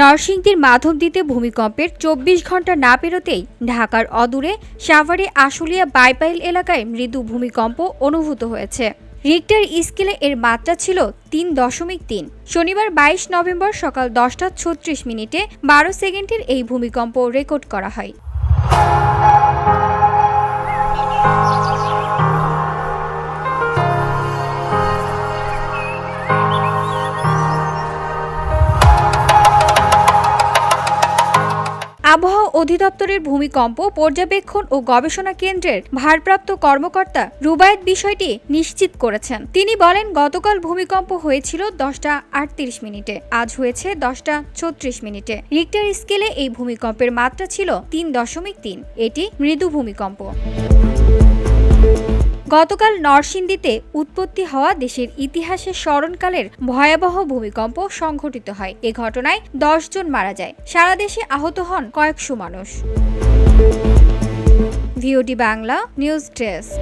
নরসিংদীর মাধবদীতে ভূমিকম্পের চব্বিশ ঘণ্টা না পেরোতেই ঢাকার অদূরে সাভারে আশুলিয়া বাইপাইল এলাকায় মৃদু ভূমিকম্প অনুভূত হয়েছে। রিক্টার স্কেলে এর মাত্রা ছিল তিন দশমিক তিন। শনিবার বাইশ নভেম্বর সকাল দশটা ছত্রিশ মিনিটে বারো সেকেন্ডের এই ভূমিকম্প রেকর্ড করা হয়। আবহাওয়া অধিদপ্তরের ভূমিকম্প, পর্যবেক্ষণ ও গবেষণা কেন্দ্রের ভারপ্রাপ্ত কর্মকর্তা রুবায়েত বিষয়টি নিশ্চিত করেছেন। তিনি বলেন, গতকাল ভূমিকম্প হয়েছিল দশটা আটত্রিশ মিনিটে, আজ হয়েছে দশটা ছত্রিশ মিনিটে। রিক্টার স্কেলে এই ভূমিকম্পের মাত্রা ছিল তিন দশমিক তিন, এটি মৃদু ভূমিকম্প। গতকাল নরসিংদীতে উৎপত্তি হওয়া দেশের ইতিহাসে স্মরণকালের ভয়াবহ ভূমিকম্প সংঘটিত হয়। এ ঘটনায় জন মারা যায়। সারা দেশে আহত হন কয়েকশো মানুষ। VOD Bangla news desk.